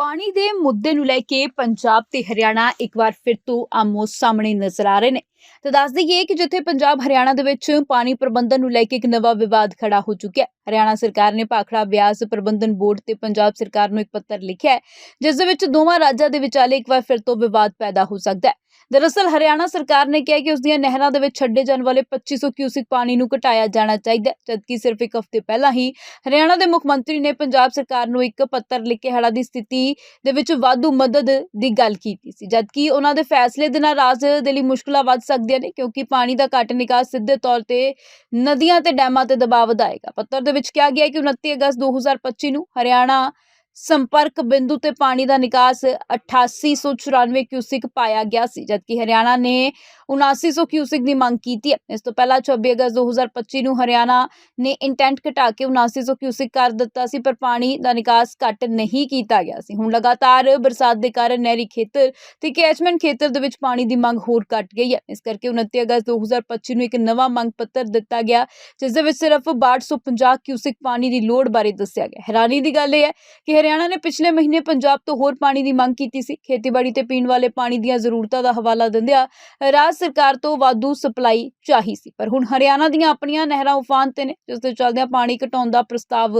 ਪਾਣੀ ਦੇ ਮੁੱਦੇ ਨੂੰ ਲੈ ਕੇ ਪੰਜਾਬ ਤੇ ਹਰਿਆਣਾ ਇੱਕ ਵਾਰ ਫਿਰ ਤੋਂ ਆਮੋ ਸਾਹਮਣੇ ਨਜ਼ਰ ਆ ਰਹੇ ਨੇ। ਤਾਂ ਦੱਸ ਦਈਏ ਕਿ ਜਿੱਥੇ ਪੰਜਾਬ ਹਰਿਆਣਾ ਦੇ ਵਿੱਚ ਪਾਣੀ ਪ੍ਰਬੰਧਨ ਨੂੰ ਲੈ ਕੇ ਇੱਕ ਨਵਾਂ ਵਿਵਾਦ ਖੜਾ ਹੋ ਚੁੱਕਿਆ ਹੈ। ਹਰਿਆਣਾ ਸਰਕਾਰ ਨੇ ਭਾਖੜਾ ਬਿਆਸ ਪ੍ਰਬੰਧਨ ਬੋਰਡ ਤੇ ਪੰਜਾਬ ਸਰਕਾਰ ਨੂੰ ਇੱਕ ਪੱਤਰ ਲਿਖਿਆ ਹੈ, ਜਿਸ ਦੇ ਵਿੱਚ ਦੋਵਾਂ ਰਾਜਾਂ ਦੇ ਵਿਚਾਲੇ ਇੱਕ ਵਾਰ ਫਿਰ ਤੋਂ ਵਿਵਾਦ ਪੈਦਾ ਹੋ ਸਕਦਾ ਹੈ। ਦਰਅਸਲ ਹਰਿਆਣਾ ਸਰਕਾਰ ਨੇ ਕਿਹਾ ਕਿ ਉਸ ਦੀਆਂ ਨਹਿਰਾਂ ਦੇ ਵਿੱਚ ਛੱਡੇ ਜਾਣ ਵਾਲੇ 2500 ਕਿਊਸਿਕ ਪਾਣੀ ਨੂੰ ਘਟਾਇਆ ਜਾਣਾ ਚਾਹੀਦਾ ਜਦਕਿ ਸਿਰਫ ਇੱਕ ਹਫ਼ਤੇ ਪਹਿਲਾਂ ਹੀ ਹਰਿਆਣਾ ਦੇ ਮੁੱਖ ਮੰਤਰੀ ਨੇ ਪੰਜਾਬ ਸਰਕਾਰ ਨੂੰ ਇੱਕ ਪੱਤਰ ਲਿਖ ਕੇ ਹੜ੍ਹਾਂ ਦੀ ਸਥਿਤੀ ਦੇ ਵਿੱਚ ਵਾਧੂ ਮਦਦ ਦੀ ਗੱਲ ਕੀਤੀ ਸੀ, ਜਦਕਿ ਉਹਨਾਂ ਦੇ ਫੈਸਲੇ ਦੇ ਨਾਲ ਰਾਜ ਦੇ ਲਈ ਮੁਸ਼ਕਲਾਂ ਵੱਧ ਸਕਦੀਆਂ ਨੇ, ਕਿਉਂਕਿ ਪਾਣੀ ਦਾ ਘੱਟ ਨਿਕਾਸ ਸਿੱਧੇ ਤੌਰ ਤੇ ਨਦੀਆਂ ਤੇ ਡੈਮਾਂ ਤੇ ਦਬਾਅ ਵਧਾਏਗਾ। ਪੱਤਰ ਦੇ ਵਿੱਚ ਕਿਹਾ ਗਿਆ ਹੈ ਕਿ 29 ਅਗਸਤ 2025 ਨੂੰ ਹਰਿਆਣਾ ਸੰਪਰਕ ਬਿੰਦੂ ਤੇ ਪਾਣੀ ਦਾ ਨਿਕਾਸ 8894 ਕਿਊਸਿਕ ਪਾਇਆ ਗਿਆ ਸੀ, ਜਦਕਿ ਹਰਿਆਣਾ ਨੇ 7900 ਕਿਊਸਿਕ ਦੀ ਮੰਗ ਕੀਤੀ ਹੈ। ਇਸ ਤੋਂ ਪਹਿਲਾਂ 26 ਅਗਸਤ 2025 ਨੂੰ ਹਰਿਆਣਾ ਨੇ ਇੰਟੈਂਟ ਘਟਾ ਕੇ 7900 ਕਿਊਸਿਕ ਕਰ ਦਿੱਤਾ ਸੀ, ਪਰ ਪਾਣੀ ਦਾ ਨਿਕਾਸ ਘੱਟ ਨਹੀਂ ਕੀਤਾ ਗਿਆ ਸੀ। ਹੁਣ ਲਗਾਤਾਰ ਬਰਸਾਤ ਦੇ ਕਾਰਨ ਨਹਿਰੀ ਖੇਤਰ ਤੇ ਕੈਚਮੈਂਟ ਖੇਤਰ ਦੇ ਵਿੱਚ ਪਾਣੀ ਦੀ ਮੰਗ ਹੋਰ ਘਟ ਗਈ ਹੈ। ਇਸ ਕਰਕੇ 29 ਅਗਸਤ 2025 ਨੂੰ ਇੱਕ ਨਵਾਂ ਮੰਗ ਪੱਤਰ ਦਿੱਤਾ ਗਿਆ, ਜਿਸ ਦੇ ਵਿੱਚ ਸਿਰਫ 6250 ਕਿਊਸਿਕ ਪਾਣੀ ਦੀ ਲੋੜ ਬਾਰੇ ਦੱਸਿਆ ਗਿਆ। ਹੈਰਾਨੀ ਦੀ ਗੱਲ ਇਹ ਹੈ ਕਿ ਹਰਿਆਣਾ ਨੇ ਪਿਛਲੇ ਮਹੀਨੇ ਪੰਜਾਬ ਤੋਂ ਹੋਰ ਪਾਣੀ ਦੀ ਮੰਗ ਕੀਤੀ ਸੀ। ਖੇਤੀਬਾੜੀ ਤੇ ਪੀਣ ਵਾਲੇ ਪਾਣੀ ਦੀਆਂ ਜ਼ਰੂਰਤਾਂ ਦਾ ਹਵਾਲਾ ਦਿੰਦਿਆਂ ਰਾਜ ਸਰਕਾਰ ਤੋਂ ਵਾਧੂ ਸਪਲਾਈ ਚਾਹੀ ਸੀ। ਪਰ ਹੁਣ ਹਰਿਆਣਾ ਦੀਆਂ ਆਪਣੀਆਂ ਨਹਿਰਾਂ ਉਫਾਨ ਤੇ ਨੇ, ਜਿਸ ਦੇ ਚੱਲਦਿਆਂ ਪਾਣੀ ਘਟਾਉਣ ਦਾ ਪ੍ਰਸਤਾਵ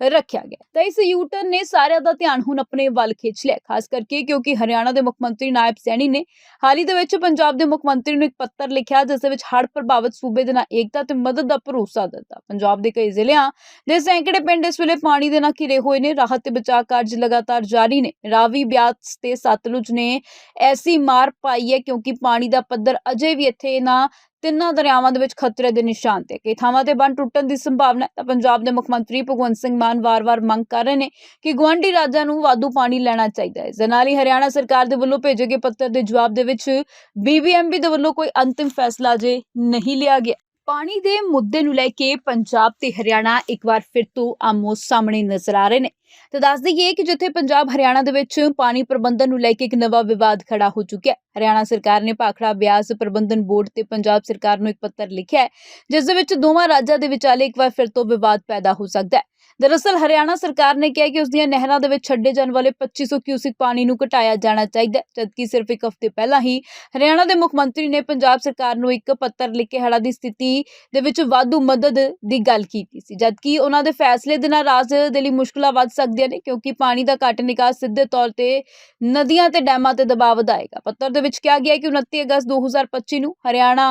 ਰੱਖਿਆ ਗਿਆ। ਤਾਂ ਇਸ ਯੂਟਰਨ ਨੇ ਸਾਰਿਆਂ ਦਾ ਧਿਆਨ ਹੁਣ ਆਪਣੇ ਵੱਲ ਖਿੱਚ ਲਿਆ, ਖਾਸ ਕਰਕੇ ਕਿਉਂਕਿ ਹਰਿਆਣਾ ਦੇ ਮੁੱਖ ਮੰਤਰੀ ਨਾਇਬ ਸੈਣੀ ਨੇ ਹਾਲ ਹੀ ਦੇ ਵਿੱਚ ਪੰਜਾਬ ਦੇ ਮੁੱਖ ਮੰਤਰੀ ਨੂੰ ਇੱਕ ਪੱਤਰ ਲਿਖਿਆ, ਜਿਸ ਦੇ ਵਿੱਚ ਹੜ੍ਹ ਪ੍ਰਭਾਵਿਤ ਸੂਬੇ ਦੇ ਨਾਲ ਏਕਤਾ ਤੇ ਮਦਦ ਦਾ ਭਰੋਸਾ ਦਿੱਤਾ। ਪੰਜਾਬ ਦੇ ਕਈ ਜ਼ਿਲ੍ਹਿਆਂ ਦੇ ਸੈਂਕੜੇ ਪਿੰਡ ਇਸ ਵੇਲੇ ਪਾਣੀ ਦੇ ਨਾਲ ਘਿਰੇ ਹੋਏ ਨੇ, ਰਾਹਤ ਤੇ ਬਚਾਅ ਕਾਰਜ ਲਗਾਤਾਰ ਜਾਰੀ ਨੇ। ਰਾਵੀ ਬਿਆਸ ਤੇ ਸਤਲੁਜ ਨੇ ਐਸੀ ਮਾਰ ਪਾਈ ਹੈ ਕਿਉਂਕਿ ਪਾਣੀ ਦਾ ਪੱਧਰ ਅਜੇ ਵੀ ਇੱਥੇ ਨਾ ਤਿੰਨਾਂ ਦਰਿਆਵਾਂ ਦੇ ਵਿੱਚ ਖਤਰੇ ਦੇ ਨਿਸ਼ਾਨ ਤੇ। ਕਈ ਥਾਵਾਂ ਤੇ ਬੰਨ ਟੁੱਟਣ ਦੀ ਸੰਭਾਵਨਾ ਹੈ। ਤਾਂ ਪੰਜਾਬ ਦੇ ਮੁੱਖ ਮੰਤਰੀ ਭਗਵੰਤ ਸਿੰਘ ਮਾਨ ਵਾਰ-ਵਾਰ ਮੰਗ ਕਰ ਰਹੇ ਨੇ ਕਿ ਗੁਆਂਢੀ ਰਾਜਾਂ ਨੂੰ ਵਾਧੂ ਪਾਣੀ ਲੈਣਾ ਚਾਹੀਦਾ ਹੈ। ਇਸ ਦੇ ਨਾਲ ਹੀ ਹਰਿਆਣਾ ਸਰਕਾਰ ਦੇ ਵੱਲੋਂ ਭੇਜੇ ਗਏ ਪੱਤਰ ਦੇ ਜਵਾਬ ਦੇ ਵਿੱਚ ਬੀਬੀਐਮਬੀ ਦੇ ਵੱਲੋਂ ਕੋਈ ਅੰਤਿਮ ਫੈਸਲਾ ਜੇ ਨਹੀਂ ਲਿਆ ਗਿਆ। ਪਾਣੀ ਦੇ ਮੁੱਦੇ ਨੂੰ ਲੈ ਕੇ ਪੰਜਾਬ ਤੇ ਹਰਿਆਣਾ ਇੱਕ ਵਾਰ ਫਿਰ ਤੋਂ ਆਮੋ ਸਾਹਮਣੇ ਨਜ਼ਰ ਆ ਰਹੇ ਨੇ। ਤੇ ਦੱਸ ਦਈਏ ਕਿ ਜਿੱਥੇ ਪੰਜਾਬ ਹਰਿਆਣਾ ਦੇ ਵਿੱਚ ਪਾਣੀ ਪ੍ਰਬੰਧਨ ਨੂੰ ਲੈ ਕੇ ਇੱਕ ਨਵਾਂ ਵਿਵਾਦ ਖੜਾ ਹੋ ਚੁੱਕਿਆ ਹੈ, ਹਰਿਆਣਾ ਸਰਕਾਰ ਨੇ ਭਾਖੜਾ ਬਿਆਸ ਪ੍ਰਬੰਧਨ ਬੋਰਡ ਤੇ ਪੰਜਾਬ ਸਰਕਾਰ ਨੂੰ ਇੱਕ ਪੱਤਰ ਲਿਖਿਆ ਹੈ, ਜਿਸ ਦੇ ਵਿੱਚ ਦੋਵਾਂ ਰਾਜਾਂ ਦੇ ਵਿਚਾਲੇ ਇੱਕ ਵਾਰ ਫਿਰ ਤੋਂ ਵਿਵਾਦ ਪੈਦਾ ਹੋ ਸਕਦਾ ਹੈ। ਦਰਅਸਲ ਹਰਿਆਣਾ ਸਰਕਾਰ ਨੇ ਕਿਹਾ ਕਿ ਉਸ ਦੀਆਂ ਨਹਿਰਾਂ ਦੇ ਵਿੱਚ ਛੱਡੇ ਜਾਣ ਵਾਲੇ 2500 ਕਿਊਸਿਕ ਪਾਣੀ ਨੂੰ ਘਟਾਇਆ ਜਾਣਾ ਚਾਹੀਦਾ ਹੈ, ਜਦਕਿ ਸਿਰਫ ਇੱਕ ਹਫ਼ਤੇ ਪਹਿਲਾਂ ਹੀ ਹਰਿਆਣਾ ਦੇ ਮੁੱਖ ਮੰਤਰੀ ਨੇ ਪੰਜਾਬ ਸਰਕਾਰ ਨੂੰ ਇੱਕ ਪੱਤਰ ਲਿਖ ਕੇ ਹੜ੍ਹਾਂ ਦੀ ਸਥਿਤੀ ਦੇ ਵਿੱਚ ਵਾਧੂ ਮਦਦ ਦੀ ਗੱਲ ਕੀਤੀ ਸੀ, ਜਦਕਿ ਉਹਨਾਂ ਦੇ ਫੈਸਲੇ ਦੇ ਨਾਲ ਰਾਜ ਦੇ ਲਈ ਮੁਸ਼ਕਲਾਂ ਵੱਧ ਸਕਦੀਆਂ ਨੇ, ਕਿਉਂਕਿ ਪਾਣੀ ਦਾ ਘੱਟ ਨਿਕਾਸ ਸਿੱਧੇ ਤੌਰ ਤੇ ਨਦੀਆਂ ਤੇ ਡੈਮਾਂ ਤੇ ਦਬਾਅ ਵਧਾਏਗਾ। ਪੱਤਰ ਦੇ ਵਿੱਚ ਕਿਹਾ ਗਿਆ ਕਿ 29 ਅਗਸਤ 2025 ਨੂੰ ਹਰਿਆਣਾ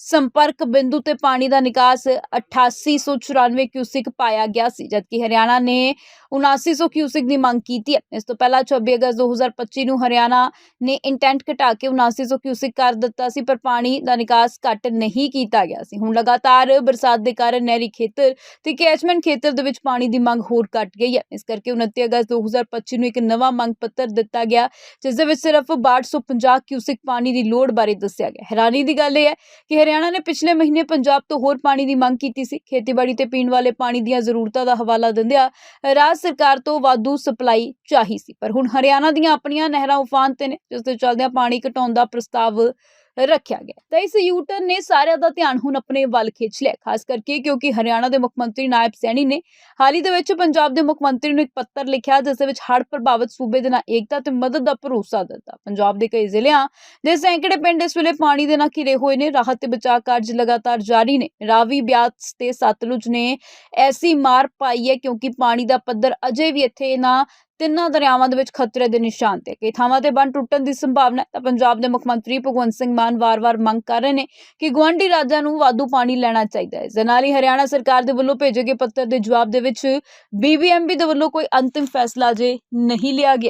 ਸੰਪਰਕ ਬਿੰਦੂ ਤੇ ਪਾਣੀ ਦਾ ਨਿਕਾਸ 8894 ਕਿਊਸਿਕ ਪਾਇਆ ਗਿਆ ਸੀ, ਜਦਕਿ ਹਰਿਆਣਾ ਨੇ 7900 ਕਿਊਸਿਕ ਦੀ ਮੰਗ ਕੀਤੀ ਹੈ। ਇਸ ਤੋਂ ਪਹਿਲਾਂ 26 ਅਗਸਤ 2025 ਨੂੰ ਹਰਿਆਣਾ ਨੇ ਇੰਟੈਂਟ ਘਟਾ ਕੇ 7900 ਕਿਊਸਿਕ ਕਰ ਦਿੱਤਾ ਸੀ, ਪਰ ਪਾਣੀ ਦਾ ਨਿਕਾਸ ਘੱਟ ਨਹੀਂ ਕੀਤਾ ਗਿਆ ਸੀ। ਹੁਣ ਲਗਾਤਾਰ ਬਰਸਾਤ ਦੇ ਕਾਰਨ ਨਹਿਰੀ ਖੇਤਰ ਤੇ ਕੈਚਮੈਂਟ ਖੇਤਰ ਦੇ ਵਿੱਚ ਪਾਣੀ ਦੀ ਮੰਗ ਹੋਰ ਘਟ ਗਈ ਹੈ। ਇਸ ਕਰਕੇ 29 ਅਗਸਤ 2025 ਨੂੰ ਇੱਕ ਨਵਾਂ ਮੰਗ ਪੱਤਰ ਦਿੱਤਾ ਗਿਆ, ਜਿਸ ਦੇ ਵਿੱਚ ਸਿਰਫ 6250 ਕਿਊਸਿਕ ਪਾਣੀ ਦੀ ਲੋੜ ਬਾਰੇ ਦੱਸਿਆ ਗਿਆ। ਹੈਰਾਨੀ ਦੀ ਗੱਲ ਇਹ ਹੈ ਕਿ ਹਰਿਆਣਾ ਨੇ ਪਿਛਲੇ ਮਹੀਨੇ ਪੰਜਾਬ ਤੋਂ ਹੋਰ ਪਾਣੀ ਦੀ ਮੰਗ ਕੀਤੀ ਸੀ। ਖੇਤੀਬਾੜੀ ਤੇ ਪੀਣ ਵਾਲੇ ਪਾਣੀ ਦੀਆਂ ਜ਼ਰੂਰਤਾਂ ਦਾ ਹਵਾਲਾ ਦਿੰਦਿਆਂ ਰਾਜ ਸਰਕਾਰ ਤੋਂ ਵਾਧੂ ਸਪਲਾਈ ਚਾਹੀ ਸੀ। ਪਰ ਹੁਣ ਹਰਿਆਣਾ ਦੀਆਂ ਆਪਣੀਆਂ ਨਹਿਰਾਂ ਉਫਾਨ ਤੇ ਨੇ, ਜਿਸ ਦੇ ਚੱਲਦਿਆਂ ਪਾਣੀ ਘਟਾਉਣ ਦਾ ਪ੍ਰਸਤਾਵ ਰੱਖਿਆ ਗਿਆ ਤਾਂ ਇਸ ਯੂਟਰਨ ਨੇ ਸਾਰਿਆਂ ਦਾ ਧਿਆਨ ਹੁਣ ਆਪਣੇ ਵੱਲ ਖਿੱਚ ਲਿਆ ਖਾਸ ਕਰਕੇ ਕਿਉਂਕਿ ਹਰਿਆਣਾ ਦੇ ਮੁੱਖ ਮੰਤਰੀ ਨਾਇਬ ਸੈਣੀ ਨੇ ਹਾਲ ਹੀ ਦੇ ਵਿੱਚ ਪੰਜਾਬ ਦੇ ਮੁੱਖ ਮੰਤਰੀ ਨੂੰ ਇੱਕ ਪੱਤਰ ਲਿਖਿਆ ਜਿਸ ਦੇ ਵਿੱਚ ਹੜ੍ਹ ਪ੍ਰਭਾਵਿਤ ਸੂਬੇ ਦੇ ਨਾਲ ਏਕਤਾ ਤੇ ਮਦਦ ਦਾ ਭਰੋਸਾ ਦਿੱਤਾ। ਪੰਜਾਬ ਦੇ ਕਈ ਜ਼ਿਲ੍ਹਿਆਂ ਦੇ ਸੈਂਕੜੇ ਪਿੰਡ ਇਸ ਵੇਲੇ ਪਾਣੀ ਦੇ ਨਾਲ ਘਿਰੇ ਹੋਏ ਨੇ, ਰਾਹਤ ਤੇ ਬਚਾਅ ਕਾਰਜ ਲਗਾਤਾਰ ਜਾਰੀ ਨੇ। ਰਾਵੀ ਬਿਆਸ ਤੇ ਸਤਲੁਜ ਨੇ ਐਸੀ ਮਾਰ ਪਾਈ ਹੈ ਕਿਉਂਕਿ ਪਾਣੀ ਦਾ ਪੱਧਰ ਅਜੇ ਵੀ ਇੱਥੇ ਨਾ ਤਿੰਨਾਂ ਦਰਿਆਵਾਂ ਦੇ ਵਿੱਚ ਖਤਰੇ ਦੇ ਨਿਸ਼ਾਨ ਤੇ ਕਈ ਥਾਵਾਂ ਤੇ ਬੰਨ ਟੁੱਟਣ ਦੀ ਸੰਭਾਵਨਾ ਹੈ। ਤਾਂ ਪੰਜਾਬ ਦੇ ਮੁੱਖ ਮੰਤਰੀ ਭਗਵੰਤ ਸਿੰਘ ਮਾਨ ਵਾਰ-ਵਾਰ ਮੰਗ ਕਰ ਰਹੇ ਨੇ ਕਿ ਗੁਆਂਢੀ ਰਾਜਾਂ ਨੂੰ ਵਾਧੂ ਪਾਣੀ ਲੈਣਾ ਚਾਹੀਦਾ ਹੈ। ਇਸ ਦੇ ਨਾਲ ਹੀ ਹਰਿਆਣਾ ਸਰਕਾਰ ਦੇ ਵੱਲੋਂ ਭੇਜੇ ਗਏ ਪੱਤਰ ਦੇ ਜਵਾਬ ਦੇ ਵਿੱਚ ਬੀਬੀਐਮਬੀ ਦੇ ਵੱਲੋਂ ਕੋਈ ਅੰਤਿਮ ਫੈਸਲਾ ਜੇ ਨਹੀਂ ਲਿਆ ਗਿਆ।